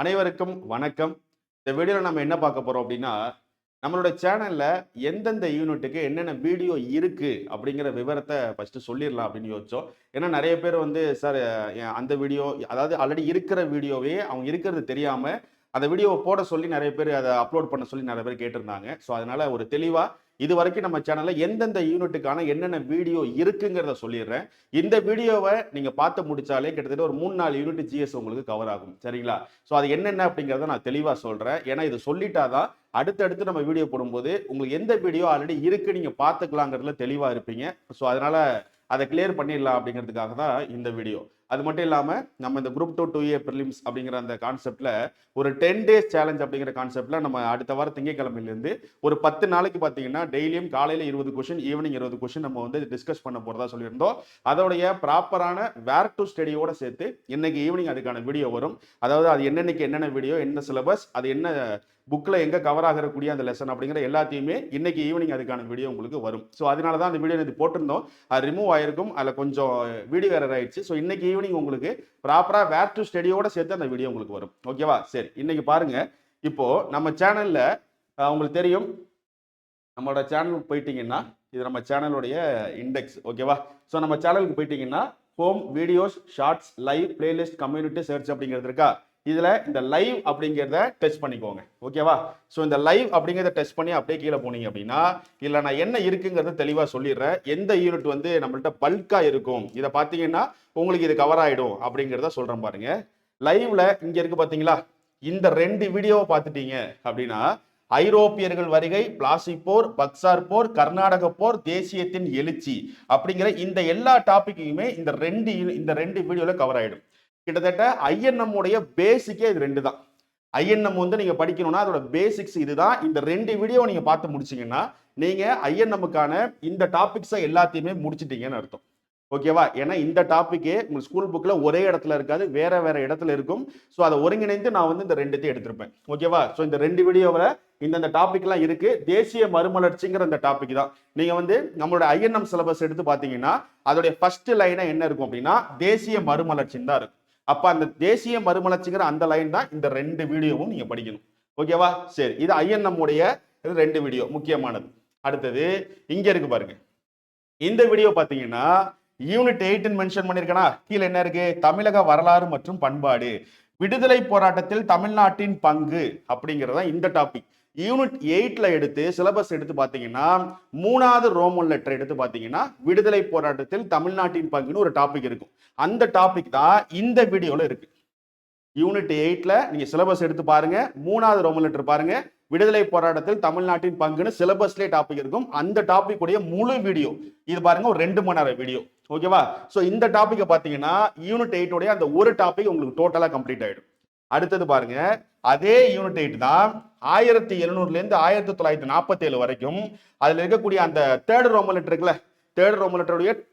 அனைவருக்கும் வணக்கம். இந்த வீடியோவில் நம்ம என்ன பார்க்க போறோம் அப்படின்னா நம்மளோட சேனல்ல எந்தெந்த யூனிட்டுக்கு என்னென்ன வீடியோ இருக்கு அப்படிங்கிற விவரத்தை ஃபர்ஸ்ட் சொல்லிடலாம் அப்படின்னு யோசிச்சோம். ஏன்னா நிறைய பேர் வந்து சார் அந்த வீடியோ அதாவது ஆல்ரெடி இருக்கிற வீடியோவே அவங்க இருக்கிறது தெரியாமல் அந்த வீடியோவை போட சொல்லி நிறைய பேர் அதை அப்லோட் பண்ண சொல்லி நிறைய பேர் கேட்டிருந்தாங்க. ஸோ அதனால ஒரு தெளிவாக இது வரைக்கும் நம்ம சேனல்ல எந்தெந்த யூனிட்டுக்கான என்னென்ன வீடியோ இருக்குங்கிறத சொல்லிடுறேன். இந்த வீடியோவை நீங்க பார்த்து முடிச்சாலே கிட்டத்தட்ட ஒரு மூணு நாலு யூனிட் ஜிஎஸ் உங்களுக்கு கவர் ஆகும். சரிங்களா? ஸோ அது என்னென்ன அப்படிங்கிறத நான் தெளிவாக சொல்றேன். ஏன்னா இது சொல்லிட்டாதான் அடுத்தடுத்து நம்ம வீடியோ போடும்போது உங்களுக்கு எந்த வீடியோ ஆல்ரெடி இருக்கு நீங்க பார்த்துக்கலாங்கிறதுல தெளிவா இருப்பீங்க. ஸோ அதனால அதை கிளியர் பண்ணிடலாம் அப்படிங்கிறதுக்காக தான் இந்த வீடியோ அது மட்டும் இல்லாமல் நம்ம இந்த group two two A prelims அப்படிங்கிற அந்த கான்செப்டில் ஒரு டென் டேஸ் சேலஞ்ச் அப்படிங்கிற கான்செப்டில் நம்ம அடுத்த வாரம் திங்கக்கிழமையிலேருந்து ஒரு பத்து நாளைக்கு பார்த்தீங்கன்னா டெய்லியும் காலையில் இருபது கொஷின் ஈவினிங் இருபது கொஷின் நம்ம வந்து டிஸ்கஸ் பண்ண போகிறதா சொல்லியிருந்தோம். அதோடைய ப்ராப்பரான வேர் டு ஸ்டடியோட சேர்த்து இன்னைக்கு ஈவினிங் அதுக்கான வீடியோ வரும். அதாவது அது என்னென்னைக்கு என்னென்ன வீடியோ என்ன சிலபஸ் அது என்ன புக்கில் எங்கே கவர் ஆகக்கூடிய அந்த லெசன் அப்படிங்கிற எல்லாத்தையுமே இன்னைக்கு ஈவினிங் அதுக்கான வீடியோ உங்களுக்கு வரும். ஸோ அதனால தான் அந்த வீடியோ இது போட்டிருந்தோம். அது ரிமூவ் ஆயிருக்கும். அதில் கொஞ்சம் வீடியோ வேறு ஆயிடுச்சு. ஸோ இன்னைக்கு ஈவினிங் உங்களுக்கு ப்ராப்பராக வேர் டு ஸ்டடியோட சேர்த்து அந்த வீடியோ உங்களுக்கு வரும். ஓகேவா சரி. இன்னைக்கு பாருங்க. இப்போ நம்ம சேனல்ல உங்களுக்கு தெரியும். நம்மளோட சேனலுக்கு போயிட்டீங்கன்னா இது நம்ம சேனலுடைய இண்டெக்ஸ் ஓகேவா ஸோ நம்ம சேனலுக்கு போயிட்டீங்கன்னா home videos shorts live playlist community search அப்படிங்கிறது இருக்கா? இதில் இந்த லைவ் அப்படிங்கிறத டெஸ்ட் பண்ணிக்கோங்க. ஓகேவா ஸோ இந்த லைவ் அப்படிங்கிறத டெஸ்ட் பண்ணி அப்படியே கீழே போனீங்க அப்படின்னா இல்லை நான் என்ன இருக்குங்கிறத தெளிவாக சொல்லிடுறேன். எந்த யூனிட் வந்து நம்மள்ட்ட பல்காக இருக்கும்? இதை பார்த்தீங்கன்னா உங்களுக்கு இது கவர் ஆகிடும் அப்படிங்கிறத சொல்கிறேன் பாருங்க. லைவ்ல இங்கே இருக்கு பார்த்தீங்களா இந்த ரெண்டு வீடியோவை பார்த்துட்டீங்க அப்படின்னா ஐரோப்பியர்கள் வருகை பிளாஸ்டிக் போர் பக்சார் போர் கர்நாடக போர் தேசியத்தின் எழுச்சி அப்படிங்கிற இந்த எல்லா டாபிக்கையுமே இந்த ரெண்டு இந்த ரெண்டு வீடியோவில் கவர் ஆகிடும் கிட்டத்தட்ட ஐஎன்எம் உடைய பேசிக்கே இது ரெண்டு தான் ஐஎன்எம் வந்து நீங்க படிக்கணும்னா அதோட பேசிக்ஸ் இதுதான். இந்த ரெண்டு வீடியோ நீங்க பார்த்து முடிச்சீங்கன்னா நீங்க ஐஎன்எம்முக்கான இந்த டாபிக்ஸை எல்லாத்தையுமே முடிச்சிட்டீங்கன்னு அர்த்தம். ஓகேவா ஏன்னா இந்த டாப்பிக்கே உங்க ஸ்கூல் புக்கில் ஒரே இடத்துல இருக்காது வேற வேற இடத்துல இருக்கும். ஸோ அதை ஒருங்கிணைந்து நான் வந்து இந்த ரெண்டுத்தையும் எடுத்திருப்பேன். ஓகேவா ஸோ இந்த ரெண்டு வீடியோவில் இந்தந்த டாபிக்லாம் இருக்கு. தேசிய மறுமலர்ச்சிங்கிற அந்த டாபிக் தான். நீங்க வந்து நம்மளோட ஐஎன்எம் சிலபஸ் எடுத்து பார்த்தீங்கன்னா அதோடைய ஃபர்ஸ்ட் லைனா என்ன இருக்கும் அப்படின்னா தேசிய மறுமலர்ச்சின்னு தான் இருக்கும். அப்ப அந்த தேசிய மறுமலர்ச்சிங்கிற அந்த லைன் தான் இந்த ரெண்டு வீடியோவும் நீங்க படிக்கணும். ஓகேவா சரி. இது ஐஎன்எம் உடைய இது ரெண்டு வீடியோ முக்கியமானது. அடுத்தது இங்க இருக்கு பாருங்க. இந்த வீடியோ பாத்தீங்கன்னா யூனிட் எயிட்னு மென்ஷன் பண்ணிருக்கனா? கீழே என்ன இருக்கு? தமிழக வரலாறு மற்றும் பண்பாடு. விடுதலை போராட்டத்தில் தமிழ்நாட்டின் பங்கு அப்படிங்கறதா இந்த டாபிக் யூனிட் எயிட்ல எடுத்து சிலபஸ் எடுத்து பார்த்தீங்கன்னா மூணாவது ரோமன் லெட்டர் எடுத்து பார்த்தீங்கன்னா விடுதலை போராட்டத்தில் தமிழ்நாட்டின் பங்குன்னு ஒரு டாபிக் இருக்கும். அந்த டாபிக் தான் இந்த வீடியோல இருக்கு. யூனிட் எயிட்ல நீங்க சிலபஸ் எடுத்து பாருங்க. மூணாவது ரோமன் லெட்டர் பாருங்க. விடுதலை போராட்டத்தில் தமிழ்நாட்டின் பங்குன்னு சிலபஸ்லேயே டாபிக் இருக்கும். அந்த டாபிக் உடைய முழு வீடியோ இது பாருங்க ஒரு ரெண்டு மணி நேரம் வீடியோ ஓகேவா ஸோ இந்த டாப்பிக்கை பார்த்தீங்கன்னா யூனிட் எயிட்டோடைய அந்த ஒரு டாபிக் உங்களுக்கு டோட்டலாக கம்ப்ளீட் ஆகிடும் அடுத்தது பாருங்க. அதே யூனிட் எயிட் தான் ஆயிரத்தி எழுநூறுல இருந்து ஆயிரத்தி தொள்ளாயிரத்தி நாற்பத்தி ஏழு வரைக்கும் அதுல இருக்கக்கூடிய அந்த தேர்ட் ரோம இருக்குல்ல தேர்ட் ரோமன்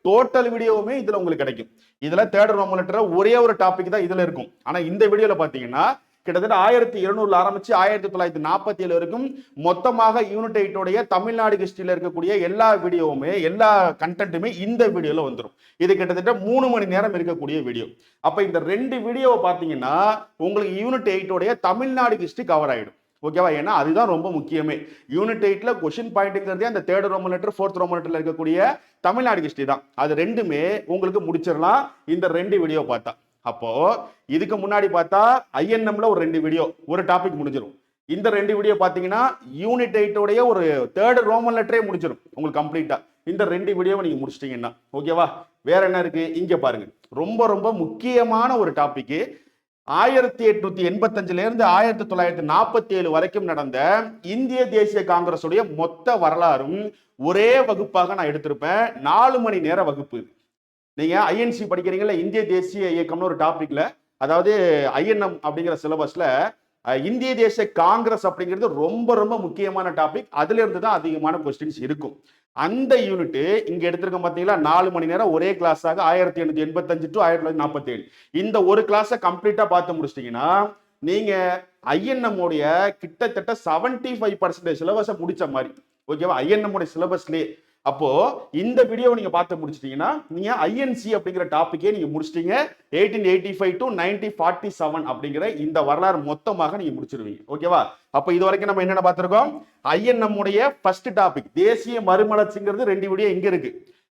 டோட்டல் வீடியோவுமே இதுல உங்களுக்கு கிடைக்கும். இதுல தேர்ட் ரோம லெட்டர் ஒரே ஒரு டாபிக் தான் இதுல இருக்கும். ஆனா இந்த வீடியோல பாத்தீங்கன்னா கிட்டத்தட்ட ஆயிரத்தி இருநூறுல ஆரம்பிச்சு ஆயிரத்தி தொள்ளாயிரத்தி நாற்பத்தி ஏழு வரைக்கும் மொத்தமாக யூனிடைட்டோடைய தமிழ்நாடு ஹிஸ்டரியில் இருக்கக்கூடிய எல்லா வீடியோவுமே எல்லா கண்டென்ட்டுமே இந்த வீடியோல வந்துடும் இது கிட்டத்தட்ட மூணு மணி நேரம் இருக்கக்கூடிய வீடியோ அப்ப இந்த ரெண்டு வீடியோவை பார்த்தீங்கன்னா உங்களுக்கு யூனிட் எயிட்டோடைய தமிழ்நாடு ஹிஸ்டரி கவர் ஆயிடும். ஓகேவா ஏன்னா அதுதான் ரொம்ப முக்கியமே. யூனிட் எயிட்ல கொஷின் பாயிண்ட்டுங்கிறதே அந்த third Roman letter fourth Roman லெட்டர்ல இருக்கக்கூடிய தமிழ்நாடு ஹிஸ்டரி தான். அது ரெண்டுமே உங்களுக்கு முடிச்சிடலாம். இந்த ரெண்டு வீடியோ பார்த்தா அப்போ இதுக்கு முன்னாடி பார்த்தா ஐஎன்எம்ல ஒரு ரெண்டு வீடியோ ஒரு டாபிக் முடிஞ்சிடும் இந்த ரெண்டு வீடியோ பார்த்தீங்கன்னா யூனிட் எயிட்டோடைய ஒரு தேர்ட் ரோமன் லெட்டரே முடிஞ்சிடும் உங்களுக்கு கம்ப்ளீட்டா இந்த ரெண்டு வீடியோவை நீங்க முடிச்சிட்டீங்கன்னா ஓகேவா வேற என்ன இருக்கு? இங்க பாருங்க. ரொம்ப ரொம்ப முக்கியமான ஒரு டாபிக் ஆயிரத்தி எட்நூத்தி எண்பத்தஞ்சுல இருந்து ஆயிரத்தி தொள்ளாயிரத்தி நாற்பத்தி ஏழு வரைக்கும் நடந்த இந்திய தேசிய காங்கிரஸுடைய மொத்த வரலாறும் ஒரே வகுப்பாக நான் எடுத்திருப்பேன். நாலு மணி நேர வகுப்பு நீங்க ஐஎன்சி படிக்கிறீங்களா இந்திய தேசிய இயக்கம்னு ஒரு டாபிக்ல அதாவது ஐஎன்எம் அப்படிங்கிற சிலபஸ்ல இந்திய தேசிய காங்கிரஸ் அப்படிங்கிறது ரொம்ப ரொம்ப முக்கியமான டாபிக் அதுல இருந்து தான் அதிகமான கொஸ்டின்ஸ் இருக்கும். அந்த யூனிட் இங்க எடுத்திருக்க பாத்தீங்களா நாலு மணி நேரம் ஒரே கிளாஸாக ஆயிரத்தி எண்ணூத்தி எண்பத்தஞ்சு டு ஆயிரத்தி தொள்ளாயிரத்தி நாற்பத்தி ஏழு. இந்த ஒரு கிளாஸை கம்ப்ளீட்டா பார்த்து முடிச்சிட்டீங்கன்னா நீங்க ஐஎன்எம் உடைய கிட்டத்தட்ட செவன்டி ஃபைவ் பர்சன்டேஜ் சிலபஸை முடிச்ச மாதிரி ஓகேவா ஐஎன்எம் உடைய சிலபஸ்லேயே அப்போ இந்த வீடியோ நீங்க பார்த்து முடிச்சிட்டீங்கன்னா நீங்க ஐஎன்சி அப்படிங்கிற டாபிக்கே நீங்க முடிச்சிட்டீங்க. Eighteen eighty five to nineteen forty seven அப்படிங்கிற இந்த வரலாறு மொத்தமாக நீங்க முடிச்சிருவீங்க. ஓகேவா அப்போ இது வரைக்கும் நம்ம என்னென்ன பார்த்திருக்கோம்? ஐஎன் நம்முடைய ஃபர்ஸ்ட் டாபிக் தேசிய மறுமலர்ச்சிங்கிறது ரெண்டு வீடியோ எங்க இருக்கு.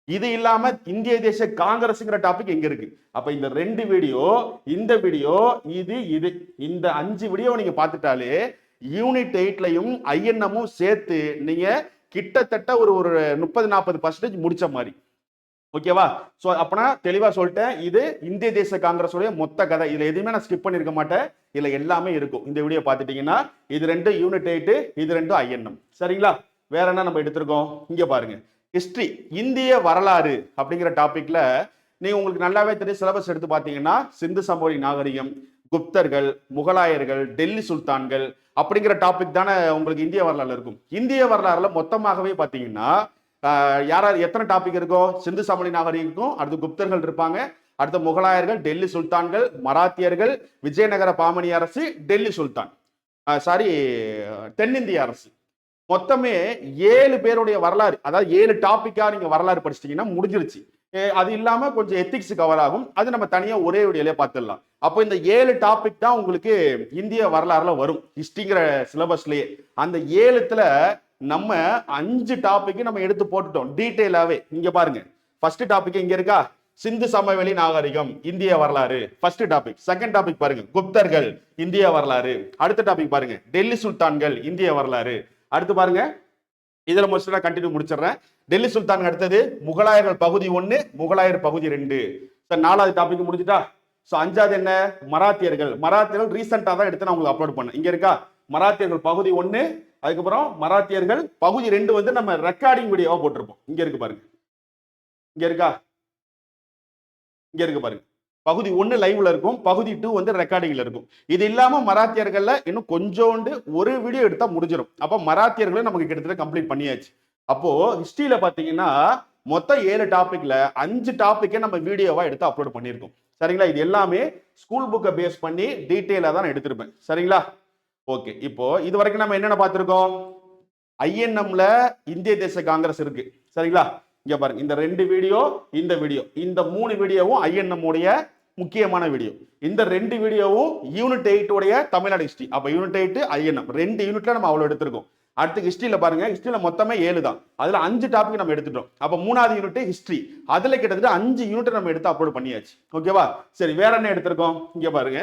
இது இல்லாம இந்திய தேசிய காங்கிரஸ்ங்கிற டாபிக் எங்க இருக்கு. அப்ப இந்த ரெண்டு வீடியோ இந்த வீடியோ இது இது. இந்த அஞ்சு வீடியோ நீங்க பார்த்துட்டாலே யூனிட் எயிட்லையும் ஐஎன்எம்மும் சேர்த்து நீங்க கிட்டத்தட்ட ஒரு ஒரு முப்பது நாற்பது பர்சன்டேஜ் முடிச்ச மாதிரி. ஓகேவா ஸோ அப்பனா தெளிவாக சொல்லிட்டேன். இது இந்திய தேச காங்கிரஸோடைய மொத்த கதை. இதில் எதுவுமே நான் ஸ்கிப் பண்ணியிருக்க மாட்டேன். இதில் எல்லாமே இருக்கும். இந்த வீடியோ பார்த்துட்டிங்கன்னா இது ரெண்டும் யூனிட் எயிட்டு இது ரெண்டும் ஐஎன்எம் சரிங்களா? வேற என்ன நம்ம எடுத்திருக்கோம்? இங்கே பாருங்க. ஹிஸ்ட்ரி இந்திய வரலாறு அப்படிங்கிற டாப்பிக்கில் நீங்கள் உங்களுக்கு நல்லாவே தெரியும் சிலபஸ் எடுத்து பார்த்தீங்கன்னா சிந்து சமவெளி நாகரிகம் குப்தர்கள் முகலாயர்கள் டெல்லி சுல்தான்கள் அப்படிங்கிற டாபிக் தானே உங்களுக்கு இந்திய வரலாறுல இருக்கும். இந்திய வரலாறுல மொத்தமாகவே பார்த்தீங்கன்னா ஆஹ், யாரார் எத்தனை டாபிக் இருக்கோ சிந்து சமணி நாகரிகம் அடுத்து குப்தர்கள் இருப்பாங்க அடுத்து முகலாயர்கள் டெல்லி சுல்தான்கள் மராத்தியர்கள் விஜயநகர பாமணி அரசு டெல்லி சுல்தான். சாரி தென்னிந்திய அரசு. மொத்தமே ஏழு பேருடைய வரலாறு அதாவது ஏழு டாப்பிக்காக நீங்கள் வரலாறு படிச்சிட்டிங்கன்னா முடிஞ்சிருச்சு. அது இல்லாமல் கொஞ்சம் எத்திக்ஸ் கவர் ஆகும் அது நம்ம தனியாக ஒரே வீடியோலே பார்த்துடலாம். அப்போ இந்த ஏழு டாபிக் தான் உங்களுக்கு இந்திய வரலாறுல வரும். ஹிஸ்டிங்கிற சிலபஸ்லயே அந்த ஏழுத்துல நம்ம அஞ்சு டாபிக் நம்ம எடுத்து போட்டுட்டோம். டீட்டெயிலாவே இங்க பாருங்க. ஃபர்ஸ்ட் டாபிக் இங்க இருக்கா? சிந்து சமவெளி நாகரிகம் இந்திய வரலாறு. ஃபர்ஸ்ட் டாபிக் செகண்ட் டாபிக் பாருங்க. குப்தர்கள் இந்திய வரலாறு. அடுத்த டாபிக் பாருங்க. டெல்லி சுல்தான்கள் இந்திய வரலாறு. அடுத்து பாருங்க. இதில் முடிச்சுட்டு கண்டினியூ முடிச்சிடுறேன். டெல்லி சுல்தான் அடுத்தது முகலாயர்கள் பகுதி ஒன்று முகலாயர் பகுதி ரெண்டு. சார் நாலாவது டாபிக் முடிஞ்சுட்டா? ஸோ அஞ்சாவது என்ன? மராத்தியர்கள். மராத்தியர்கள் ரீசெண்டாக தான் எடுத்து நான் உங்களுக்கு அப்லோட் பண்ணேன். இங்கே இருக்கா? மராத்தியர்கள் பகுதி ஒன்று அதுக்கப்புறம் மராத்தியர்கள் பகுதி ரெண்டு வந்து நம்ம ரெக்கார்டிங் வீடியோவாக போட்டிருப்போம். இங்கே இருக்கு பாருங்க. இங்கே இருக்கா? இங்கே இருக்கு பாருங்க. பகுதி ஒன்று லைவ்ல இருக்கும் பகுதி டூ வந்து ரெக்கார்டிங்ல இருக்கும். இது இல்லாம மராத்தியர்கள்ல இன்னும் கொஞ்சோண்டு ஒரு வீடியோ எடுத்தா முடிஞ்சிடும் அப்போ மராத்தியர்களும் நமக்கு கிட்டத்தட்ட கம்ப்ளீட் பண்ணியாச்சு. அப்போ ஹிஸ்டரியில பாத்தீங்கன்னா மொத்தம் ஏழு டாபிக்ல அஞ்சு டாப்பிக்கே நம்ம வீடியோவா எடுத்து அப்லோட் பண்ணியிருக்கோம். சரிங்களா? இது எல்லாமே ஸ்கூல் புக்கை பேஸ் பண்ணி டீட்டெயிலாக தான் நான் எடுத்திருப்பேன். சரிங்களா? ஓகே. இப்போ இது வரைக்கும் நம்ம என்னென்ன பார்த்துருக்கோம்? ஐஎன்எம்ல இந்திய தேச காங்கிரஸ் இருக்கு. சரிங்களா? இங்க பாருங்க. இந்த ரெண்டு வீடியோ இந்த வீடியோ இந்த மூணு வீடியோவும் ஐஎன்எம் உடைய முக்கியமான வீடியோ இந்த ரெண்டு வீடியோவும் யூனிட் எயிட் உடைய தமிழ்நாடு ஹிஸ்டரி அப்போ யூனிட் எயிட் ஐஎன்எம் ரெண்டு யூனிட்ல நம்ம அவ்வளோ எடுத்திருக்கோம். அடுத்து ஹிஸ்டரியில் பாருங்க. ஹிஸ்டரியில் மொத்தமே ஏழு தான். அதில் அஞ்சு டாபிக் நம்ம எடுத்துட்டோம். அப்போ மூணாவது யூனிட் ஹிஸ்டரி அதில் கிட்டத்தட்ட அஞ்சு யூனிட் நம்ம எடுத்து அப்லோட் பண்ணியாச்சு. ஓகேவா சரி வேற என்ன எடுத்திருக்கோம்? இங்கே பாருங்க.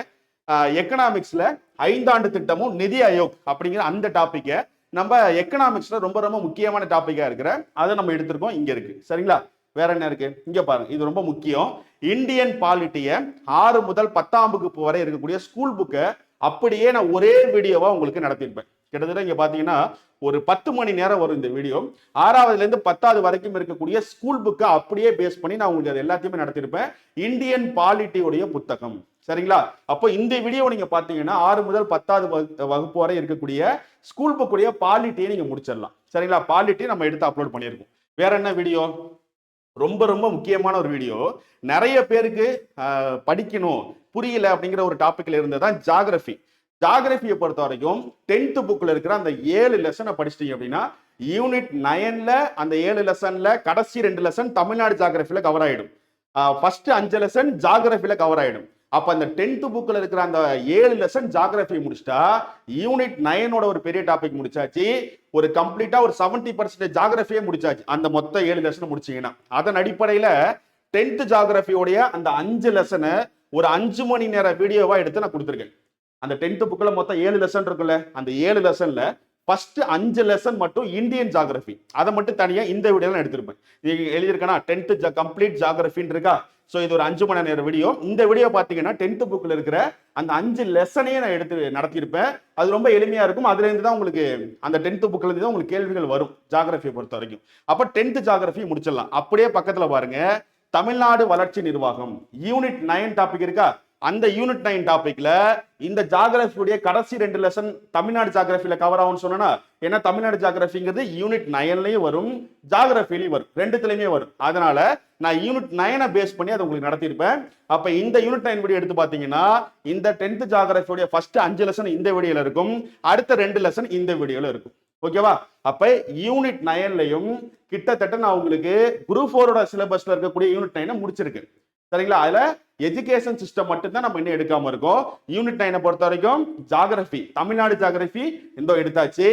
எக்கனாமிக்ஸ்ல ஐந்தாண்டு திட்டமும் நிதி ஆயோக் அப்படிங்கிற அந்த டாப்பிக்கை நம்ம எக்கனாமிக்ஸ்ல ரொம்ப ரொம்ப முக்கியமான டாப்பிக்காக இருக்கிற அதை நம்ம எடுத்திருக்கோம். இங்க இருக்கு. சரிங்களா? வேற என்ன இருக்கு? இங்க பாருங்க. இது ரொம்ப முக்கியம். இந்தியன் பாலிட்டிய ஆறு முதல் பத்தாம் வகுப்பு வரை இருக்கக்கூடிய ஸ்கூல் புக்கை அப்படியே நான் ஒரே வீடியோவா உங்களுக்கு நடத்தியிருப்பேன். கிட்டத்தட்ட இங்க பாத்தீங்கன்னா ஒரு பத்து மணி நேரம் வரும் இந்த வீடியோ ஆறாவதுல இருந்து பத்தாவது வரைக்கும் இருக்கக்கூடிய ஸ்கூல் புக்கை அப்படியே பேஸ் பண்ணி நான் உங்களுக்கு அது எல்லாத்தையுமே நடத்தியிருப்பேன். இந்தியன் பாலிட்டியுடைய புத்தகம். சரிங்களா? அப்போ இந்த வீடியோ நீங்க பாத்தீங்கன்னா ஆறு முதல் பத்தாவது வகு- வகுப்பு வரை இருக்கக்கூடிய ஸ்கூல் புக்குடைய பாலிட்டியை நீங்க முடிச்சிடலாம். சரிங்களா? பாலிட்டி நம்ம எடுத்து அப்லோட் பண்ணியிருக்கோம். வேற என்ன வீடியோ ரொம்ப ரொம்ப முக்கியமான ஒரு வீடியோ நிறைய பேருக்கு படிக்கணும் புரியல அப்படிங்கிற ஒரு டாபிக்ல இருந்தது தான் ஜாகிரபி ஜாகிரபியை பொறுத்த வரைக்கும் டென்த்து புக்கில் இருக்கிற அந்த ஏழு லெசனை படிச்சிட்டீங்க அப்படின்னா யூனிட் நயன்ல அந்த ஏழு லெசன்ல கடைசி ரெண்டு லெசன் தமிழ்நாடு ஜாகிரபில கவர் ஆயிடும். ஃபர்ஸ்ட் அஞ்சு லெசன் ஜாகிரபில கவர் ஆயிடும். அப்போ அந்த டென்த்து புக்கில் இருக்கிற அந்த ஏழு லெசன் ஜாகிரபி முடிச்சிட்டா யூனிட் நயனோட ஒரு பெரிய டாபிக் முடிச்சாச்சு. ஒரு கம்ப்ளீட்டாக ஒரு செவன்டி பர்சன்டேஜ் ஜாகிரபியே முடிச்சாச்சு. அந்த மொத்த ஏழு லெசன் முடிச்சிங்கன்னா. அதன் அடிப்படையில் டென்த்து ஜாகிரபியோடைய அந்த அஞ்சு லெசனை ஒரு அஞ்சு மணி நேர வீடியோவாக எடுத்து நான் கொடுத்துருக்கேன். அந்த டென்த்து புக்கில் மொத்தம் ஏழு லெசன் இருக்குல்ல அந்த ஏழு லெசனில் ஃபர்ஸ்ட் அஞ்சு லெசன் மட்டும் இந்தியன் ஜாகிரபி அதை மட்டும் தனியாக இந்த வீடியோல எடுத்திருப்பேன். எழுதியிருக்கேன்னா டென்த்து டென்த் கம்ப்ளீட் ஜாகிரபின்னு இருக்கா? ஸோ இது ஒரு அஞ்சு மணி நேர வீடியோ இந்த வீடியோ பார்த்தீங்கன்னா டென்த் புக்கில் இருக்கிற அந்த அஞ்சு லெசனையே நான் எடுத்து நடத்தியிருப்பேன். அது ரொம்ப எளிமையாக இருக்கும். அதுலேருந்து தான் உங்களுக்கு அந்த டென்த் புக்கிலேருந்து இருந்து தான் உங்களுக்கு கேள்விகள் வரும் ஜாகிரபியை பொறுத்த வரைக்கும். அப்போ டென்த் ஜாகிரபி முடிச்சிடலாம். அப்படியே பக்கத்தில் பாருங்க. தமிழ்நாடு வளர்ச்சி நிர்வாகம். யூனிட் நைன் டாபிக் இருக்கா? அந்த யூனிட் நைன் டாபிக்ல இந்த ஜாகிரபியுடைய கடைசி ரெண்டு லெசன் தமிழ்நாடு ஜாகிரபியில கவர் ஆகும்னு சொன்னா ஏன்னா தமிழ்நாடு ஜாகிரபிங்கிறது யூனிட் நைன்லயும் வரும் ஜாகிரபிலையும் வரும் ரெண்டுத்துலயுமே வரும். அதனால நான் யூனிட் நைனை பேஸ் பண்ணி அதை உங்களுக்கு நடத்தியிருப்பேன். அப்ப இந்த யூனிட் நைன் வீடியோ எடுத்து பாத்தீங்கன்னா இந்த டென்த் ஜாகிரபியோடைய ஃபர்ஸ்ட் அஞ்சு லெசன் இந்த வீடியோல இருக்கும். அடுத்த ரெண்டு லெசன் இந்த வீடியோல இருக்கும். ஓகேவா அப்ப யூனிட் நைன்லயும் கிட்டத்தட்ட நான் உங்களுக்கு குரூப் ஃபோரோட சிலபஸ்ல இருக்கக்கூடிய யூனிட் நைனை முடிச்சிருக்கேன். சரிங்களா? அதுல எஜுகேஷன் சிஸ்டம் மட்டும்தான் நம்ம இன்னும் எடுக்காம இருக்கோம். யூனிட் நைனை பொறுத்த வரைக்கும் ஜாகிரபி தமிழ்நாடு ஜாகிரபி இந்த எடுத்தாச்சு.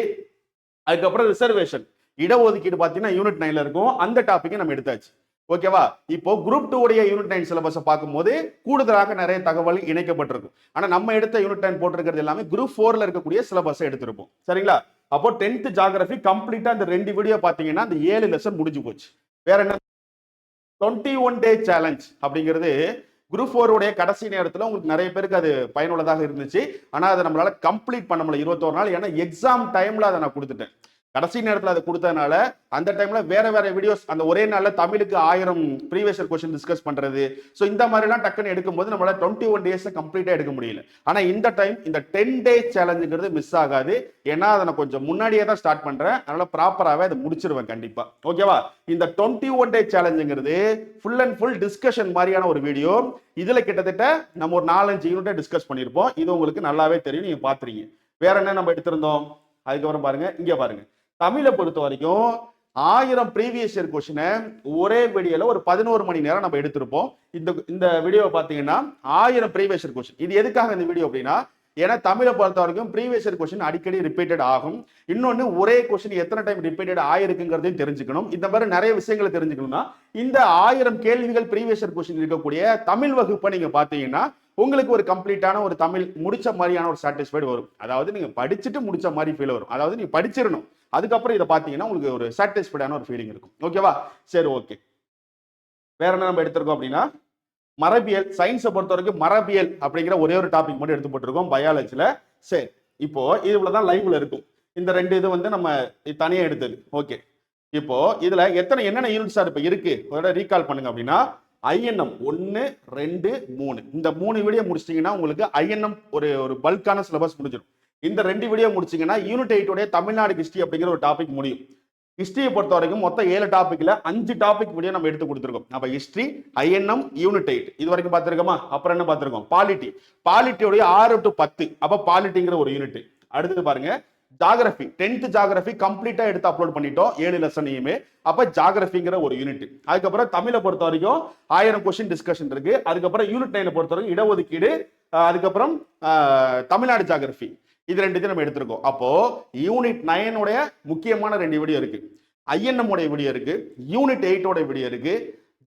அதுக்கப்புறம் ரிசர்வேஷன் இடஒதுக்கீடு பார்த்தீங்கன்னா யூனிட் நைன்ல இருக்கும். அந்த டாபிக்கை நம்ம எடுத்தாச்சு. ஓகேவா இப்போ குரூப் டூ உடைய யூனிட் நைன் சிலபஸை பார்க்கும்போது கூடுதலாக நிறைய தகவல் இணைக்கப்பட்டிருக்கும். ஆனா நம்ம எடுத்த யூனிட் நைன் போட்டிருக்கிறது எல்லாமே குரூப் ஃபோர்ல இருக்கக்கூடிய சிலபஸை எடுத்திருப்போம். சரிங்களா? அப்போ டென்த் ஜாகிரபி கம்ப்ளீட்டா அந்த ரெண்டு வீடியோ பார்த்தீங்கன்னா அந்த ஏழு லெசன் முடிஞ்சு போச்சு. வேற என்ன டுவெண்ட்டி ஒன் டே சேலஞ்ச் அப்படிங்கிறது குரூப் ஃபோருடைய கடைசி நேரத்தில் உங்களுக்கு நிறைய பேருக்கு அது பயனுள்ளதாக இருந்துச்சு. ஆனால் அதை நம்மளால கம்ப்ளீட் பண்ண முடியல. இருபத்தோரு நாள். ஏன்னா எக்ஸாம் டைமில் அதை நான் கொடுத்துட்டேன். கடைசி நேரத்தில் அதை கொடுத்ததுனால அந்த டைம்ல வேற வேற வீடியோஸ் அந்த ஒரே நாள்ல தமிழுக்கு ஆயிரம் ப்ரீவியஸ் கொஸ்டின் டிஸ்கஸ் பண்றது. ஸோ இந்த மாதிரிலாம் டக்குன்னு எடுக்கும்போது நம்மளால டுவெண்ட்டி ஒன் டேஸ் கம்ப்ளீட்டா எடுக்க முடியல. ஆனா இந்த டைம் இந்த டென் டேஸ் சேலஞ்சுங்கிறது மிஸ் ஆகாது. ஏன்னா அதை நான் கொஞ்சம் முன்னாடியே தான் ஸ்டார்ட் பண்றேன். அதனால ப்ராப்பராகவே அதை முடிச்சிருவேன் கண்டிப்பா. ஓகேவா இந்த டுவெண்ட்டி ஒன் டே சேலஞ்சுங்கிறது ஃபுல் அண்ட் ஃபுல் டிஸ்கஷன் மாதிரியான ஒரு வீடியோ இதுல கிட்டத்தட்ட நம்ம ஒரு நாலஞ்சு யூனிட்டை டிஸ்கஸ் பண்ணியிருப்போம். இது உங்களுக்கு நல்லாவே தெரியும். நீங்க பாத்துறீங்க வேற என்ன நம்ம எடுத்திருந்தோம்? அதுக்கப்புறம் பாருங்க. இங்க பாருங்க. தமிழை பொறுத்த வரைக்கும் ஆயிரம் ப்ரீவியஸ் இயர் கொஷினை ஒரே வீடியோவில் ஒரு பதினோரு மணி நேரம் நம்ம எடுத்திருப்போம். இந்த இந்த வீடியோவை பார்த்தீங்கன்னா ஆயிரம் ப்ரீவியஸ் இயர் கொஷின் இது எதுக்காக இந்த வீடியோ அப்படின்னா ஏன்னா தமிழை பொறுத்த வரைக்கும் ப்ரீவியஸ் இயர் கொஸ்டின் அடிக்கடி ரிப்பீட்டட் ஆகும். இன்னொன்று ஒரே கொஸ்டின் எத்தனை டைம் ரிப்பீட்டட் ஆயிருக்குங்கிறதையும் தெரிஞ்சுக்கணும். இந்த மாதிரி நிறைய விஷயங்களை தெரிஞ்சுக்கணும்னா இந்த ஆயிரம் கேள்விகள் ப்ரீவியஸ் இயர் கொஸ்டின் இருக்கக்கூடிய தமிழ் வகுப்பை நீங்கள் பார்த்தீங்கன்னா உங்களுக்கு ஒரு கம்ப்ளீட்டான ஒரு தமிழ் முடிச்ச மாதிரியான ஒரு சாட்டிஸ்ஃபைடு வரும். அதாவது நீங்க படிச்சுட்டு முடிச்ச மாதிரி ஃபீல் வரும். அதாவது நீங்க படிச்சிடணும் அதுக்கப்புறம் இதை பார்த்தீங்கன்னா உங்களுக்கு ஒரு சாட்டிஸ்ஃபைடான ஒரு ஃபீலிங் இருக்கும். ஓகேவா சரி ஓகே வேற என்ன நம்ம எடுத்திருக்கோம் அப்படின்னா மரபியல் சயின்ஸை பொறுத்த வரைக்கும் மரபியல் அப்படிங்கிற ஒரே ஒரு டாபிக் மட்டும் எடுத்து போட்டிருக்கோம் பயாலஜில சரி இப்போ இதுல தான் லைவ்ல இருக்கும். இந்த ரெண்டு இது வந்து நம்ம தனியாக எடுத்தது. ஓகே இப்போ இதுல எத்தனை என்னென்ன யூனிட்ஸ் இப்போ இருக்கு? ஒரு ரீகால் பண்ணுங்க அப்படின்னா ஐஎன்எம் ஒன்று ரெண்டு மூணு. இந்த மூணு வீடியோ முடிச்சிட்டிங்கன்னா உங்களுக்கு ஐஎன்எம் ஒரு ஒரு பல்கான சிலபஸ் முடிஞ்சிடும். இந்த ரெண்டு வீடியோ முடிச்சிங்கன்னா யூனிட் எயிட்டோடைய தமிழ்நாடு ஹிஸ்ட்ரி அப்படிங்கிற ஒரு டாபிக் முடியும். ஹிஸ்டரியை பொறுத்த வரைக்கும் மொத்தம் ஏழு டாப்பிக்கில் அஞ்சு டாபிக் வீடியோ நம்ம எடுத்து கொடுத்துருக்கோம். அப்போ ஹிஸ்ட்ரி ஐஎன்எம் யூனிட் எயிட் இது வரைக்கும் பார்த்துருக்கோமா? அப்புறம் என்ன பார்த்துருக்கோம்? பாலிட்டி பாலிட்டியோடைய ஆறு டு பத்து. அப்போ பாலிட்டிங்கிற ஒரு யூனிட் அடுத்தது பாருங்க. ஜாகிரபி டென்த் ஜாகிரபி கம்ப்ளீட்டா எடுத்து அப்லோட் பண்ணிட்டோம். ஏழு லெசனையுமே அப்ப ஜாகிரபிங்கிற ஒரு யூனிட் அதுக்கப்புறம் தமிழை பொறுத்த வரைக்கும் ஆயிரம் கொஸ்டின் டிஸ்கஷன் இருக்கு. அதுக்கப்புறம் யூனிட் நைனை பொறுத்த வரைக்கும் இடஒதுக்கீடு அதுக்கப்புறம் தமிழ்நாடு ஜாகிரபி இது ரெண்டுத்தையும் நம்ம எடுத்திருக்கோம். அப்போ யூனிட் நைனுடைய முக்கியமான ரெண்டு வீடியோ இருக்கு. ஐஎன்எம் உடைய வீடியோ இருக்கு. யூனிட் எயிட்டோட வீடியோ இருக்கு.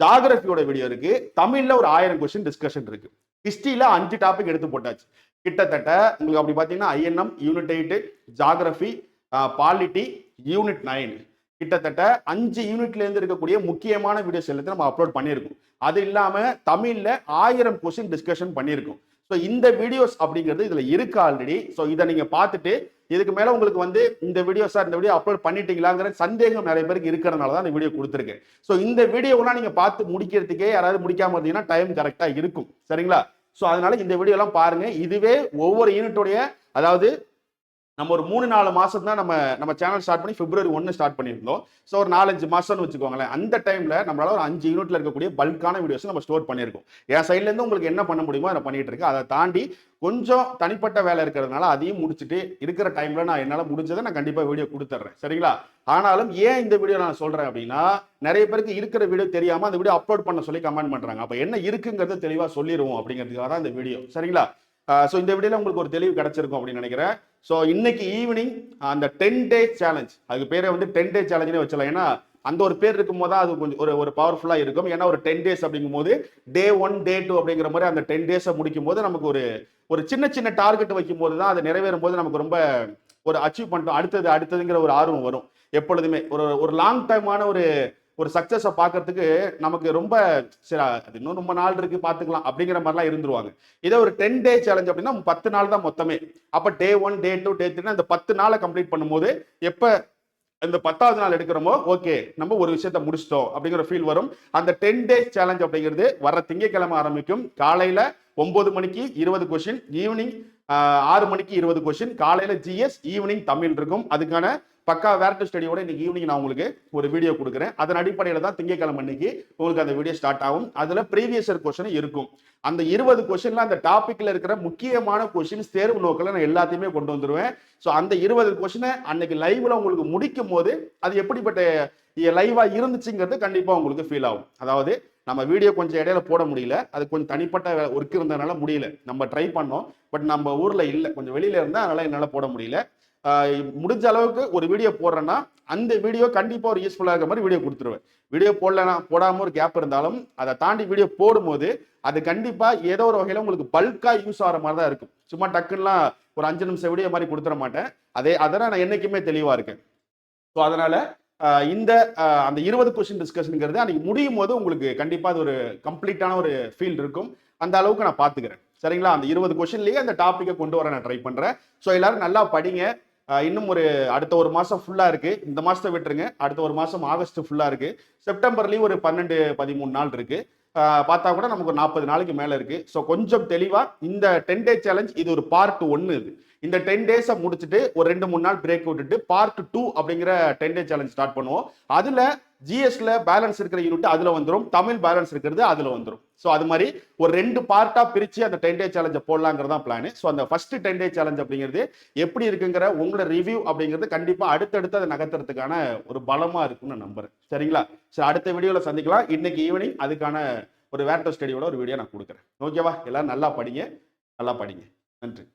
ஜாகிரபியோட வீடியோ இருக்கு. தமிழ்ல ஒரு ஆயிரம் கொஸ்டின் டிஸ்கஷன் இருக்கு. ஹிஸ்டரியில அஞ்சு டாபிக் எடுத்து போட்டாச்சு. கிட்டத்தட்ட உங்களுக்கு அப்படி பார்த்தீங்கன்னா INM unit eight geography polity unit nine கிட்டத்தட்ட அஞ்சு யூனிட்லேருந்து இருக்கக்கூடிய முக்கியமான வீடியோஸ் எல்லாத்தையும் நம்ம அப்லோட் பண்ணியிருக்கோம். அது இல்லாமல் தமிழில் ஆயிரம் கொஸ்டின் டிஸ்கஷன் பண்ணியிருக்கோம். ஸோ இந்த வீடியோஸ் அப்படிங்கிறது இதில் இருக்கு ஆல்ரெடி ஸோ இதை நீங்கள் பார்த்துட்டு இதுக்கு மேலே உங்களுக்கு வந்து இந்த வீடியோ சார் இந்த வீடியோ அப்லோட் பண்ணிட்டீங்களாங்கிற சந்தேகம் நிறைய பேருக்கு இருக்கிறதுனால தான் இந்த வீடியோ கொடுத்துருக்கேன். ஸோ இந்த வீடியோலாம் நீங்கள் பார்த்து முடிக்கிறதுக்கே யாராவது முடிக்காம இருந்தீங்கன்னா டைம் கரெக்டாக இருக்கும். சரிங்களா? ஸோ அதனால இந்த வீடியோ எல்லாம் பாருங்க. இதுவே ஒவ்வொரு யூனிட்டுடைய அதாவது நம்ம ஒரு மூணு நாலு மாசம் தான் நம்ம நம்ம சேனல் ஸ்டார்ட் பண்ணி பிப்ரவரி ஒன்று ஸ்டார்ட் பண்ணியிருந்தோம். ஸோ ஒரு நாலஞ்சு மாசம்னு வச்சுக்கோங்களேன். அந்த டைம்ல நம்மளால ஒரு அஞ்சு யூனிட்ல இருக்கக்கூடிய பல்கான வீடியோஸ் நம்ம ஸ்டோர் பண்ணியிருக்கோம். என் சைட்ல இருந்து உங்களுக்கு என்ன பண்ண முடியுமோ அதை பண்ணிட்டு இருக்கேன். அதை தாண்டி கொஞ்சம் தனிப்பட்ட வேலை இருக்கிறதுனால அதையும் முடிச்சுட்டு இருக்கிற டைம்ல நான் என்னால் முடிஞ்சதை நான் கண்டிப்பாக வீடியோ கொடுத்துட்றேன். சரிங்களா? ஆனாலும் ஏன் இந்த வீடியோ நான் சொல்கிறேன் அப்படின்னா நிறைய பேருக்கு இருக்கிற வீடியோ தெரியாமல் அந்த வீடியோ அப்லோட் பண்ண சொல்லி கமெண்ட் பண்ணுறாங்க அப்போ என்ன இருக்குங்கிறத தெளிவாக சொல்லிடுவோம் அப்படிங்கிறதுக்காக தான் இந்த வீடியோ சரிங்களா? ஸோ இந்த வீடியோவில் உங்களுக்கு ஒரு தெளிவு கிடைச்சிருக்கும் அப்படின்னு நினைக்கிறேன். ஸோ இன்னைக்கு ஈவினிங் அந்த டென் டே சேலஞ்ச் அதுக்கு பேரே வந்து டென் டே சேலஞ்சுனே வச்சலாம் ஏன்னா அந்த ஒரு பேர் இருக்கும் போது அது கொஞ்சம் ஒரு ஒரு பவர்ஃபுல்லாக இருக்கும். ஏன்னா ஒரு டென் டேஸ் அப்படிங்கும் போது டே ஒன் டே டூ அப்படிங்கிற மாதிரி அந்த டென் டேஸை முடிக்கும் போது நமக்கு ஒரு ஒரு சின்ன சின்ன டார்கெட் வைக்கும் போது தான் அது நிறைவேறும் போது நமக்கு ரொம்ப ஒரு அச்சீவ் பண்ணிட்டோம் அடுத்தது அடுத்ததுங்கிற ஒரு ஆர்வம் வரும். எப்பொழுதுமே. ஒரு ஒரு லாங் டைமான ஒரு ஒரு சக்சஸை பார்க்கறதுக்கு நமக்கு ரொம்ப சரி அது இன்னும் ரொம்ப நாள் இருக்கு பார்த்துக்கலாம் அப்படிங்கிற மாதிரிலாம் இருந்துருவாங்க. இதே ஒரு டென் டே சேலஞ்ச் அப்படின்னா பத்து நாள் தான் மொத்தமே. அப்போ டே ஒன் டே டூ டே த்ரீனா அந்த பத்து நாளை கம்ப்ளீட் பண்ணும்போது எப்போ இந்த பத்தாவது நாள் எடுக்கிறோமோ ஓகே நம்ம ஒரு விஷயத்த முடிச்சிட்டோம் அப்படிங்கிற ஃபீல் வரும். அந்த டென் டேஸ் சேலஞ்ச் அப்படிங்கிறது வர திங்கட்கிழமை ஆரம்பிக்கும். காலையில ஒன்பது மணிக்கு இருபது கொஷின் ஈவினிங் ஆறு மணிக்கு இருபது கொஷின் காலையில ஜிஎஸ் ஈவினிங் தமிழ் இருக்கும். அதுக்கான பக்கா வேர்ட்டு ஸ்டடியோட இன்னைக்கு ஈவினிங் நான் உங்களுக்கு ஒரு வீடியோ கொடுக்குறேன். அதன் அடிப்படையில் தான் திங்கக்கிழமை அன்னைக்கு உங்களுக்கு அந்த வீடியோ ஸ்டார்ட் ஆகும். அதில் ப்ரீவியஸ் இயர் கொஸ்டின் இருக்கும். அந்த இருபது கொஸ்டின்ல அந்த டாபிக்ல இருக்கிற முக்கியமான கொஷின்ஸ் தேர்வு நோக்கில் நான் எல்லாத்தையுமே கொண்டு வந்துருவேன். ஸோ அந்த இருபது கொஷினை அன்னைக்கு லைவ்ல உங்களுக்கு முடிக்கும் போது அது எப்படிப்பட்ட லைவா இருந்துச்சுங்கிறது கண்டிப்பாக உங்களுக்கு ஃபீல் ஆகும். அதாவது நம்ம வீடியோ கொஞ்சம் இடையில போட முடியல. அது கொஞ்சம் தனிப்பட்ட ஒர்க் இருந்ததுனால முடியல. நம்ம ட்ரை பண்ணோம். பட் நம்ம ஊர்ல இல்லை. கொஞ்சம் வெளியில இருந்தால் அதனால என்னால் போட முடியல. முடிஞ்ச அளவுக்கு ஒரு வீடியோ போடுறேன்னா அந்த வீடியோ கண்டிப்பாக ஒரு யூஸ்ஃபுல்லாக இருக்கிற மாதிரி வீடியோ கொடுத்துருவேன். வீடியோ போடலனா போடாமல் ஒரு கேப் இருந்தாலும் அதை தாண்டி வீடியோ போடும்போது அது கண்டிப்பாக ஏதோ ஒரு வகையில் உங்களுக்கு பல்காக யூஸ் ஆகிற மாதிரி தான் இருக்கும். சும்மா டக்குன்னுலாம் ஒரு அஞ்சு நிமிஷம் வீடியோ மாதிரி கொடுத்துட மாட்டேன். அதே அதெல்லாம் நான் என்றைக்குமே தெளிவாக இருக்கேன். ஸோ அதனால் இந்த அந்த இருபது கொஸ்டின் டிஸ்கஷனுங்கிறது அன்னைக்கு முடியும் போது உங்களுக்கு கண்டிப்பாக அது ஒரு கம்ப்ளீட்டான ஒரு ஃபீல் இருக்கும். அந்த அளவுக்கு நான் பார்த்துக்கிறேன் சரிங்களா? அந்த இருபது கொஸ்டின்லேயே அந்த டாப்பிக்கை கொண்டு வர நான் ட்ரை பண்ணுறேன் ஸோ எல்லோரும் நல்லா படிங்க. இன்னும் ஒரு அடுத்த ஒரு மாதம் ஃபுல்லாக இருக்குது இந்த மாதத்தை விட்டுருங்க. அடுத்த ஒரு மாதம் ஆகஸ்ட் ஃபுல்லாக இருக்குது செப்டம்பர்லேயும் ஒரு பன்னெண்டு பதிமூணு நாள் இருக்குது பார்த்தா கூட நமக்கு ஒரு நாற்பது நாளைக்கு மேலே இருக்குது ஸோ கொஞ்சம் தெளிவாக இந்த டென் டே சேலஞ்ச் இது ஒரு பார்ட் ஒன்று இது. இந்த டென் டேஸை முடிச்சுட்டு ஒரு ரெண்டு மூணு நாள் பிரேக் விட்டுட்டு பார்ட் டூ அப்படிங்கிற டென் டே சேலஞ்ச் ஸ்டார்ட் பண்ணுவோம். அதுல ஜிஎஸ்ல பேலன்ஸ் இருக்கிற யூனிட் அதுல வந்துடும் தமிழ் பேலன்ஸ் இருக்கிறது அதுல வந்துடும் ஸோ அது மாதிரி ஒரு ரெண்டு பார்ட்டா பிரிச்சு அந்த டென் டே சேலஞ்சை போடலாங்கிறது தான் பிளான் ஸோ அந்த ஃபர்ஸ்ட் டென் டே சேலஞ்ச் அப்படிங்கிறது எப்படி இருக்குங்கிற உங்களோட ரிவ்யூ அப்படிங்கிறது கண்டிப்பா அடுத்தடுத்து அதை நகர்த்துறதுக்கான ஒரு பலமா இருக்கும்னு நான் நம்புறேன். சரிங்களா? ஸோ அடுத்த வீடியோல சந்திக்கலாம். இன்னைக்கு ஈவினிங் அதுக்கான ஒரு வேர்டோ ஸ்டடியோட ஒரு வீடியோ நான் கொடுக்குறேன். ஓகேவா எல்லாரும் நல்லா படிங்க. நல்லா படிங்க. நன்றி.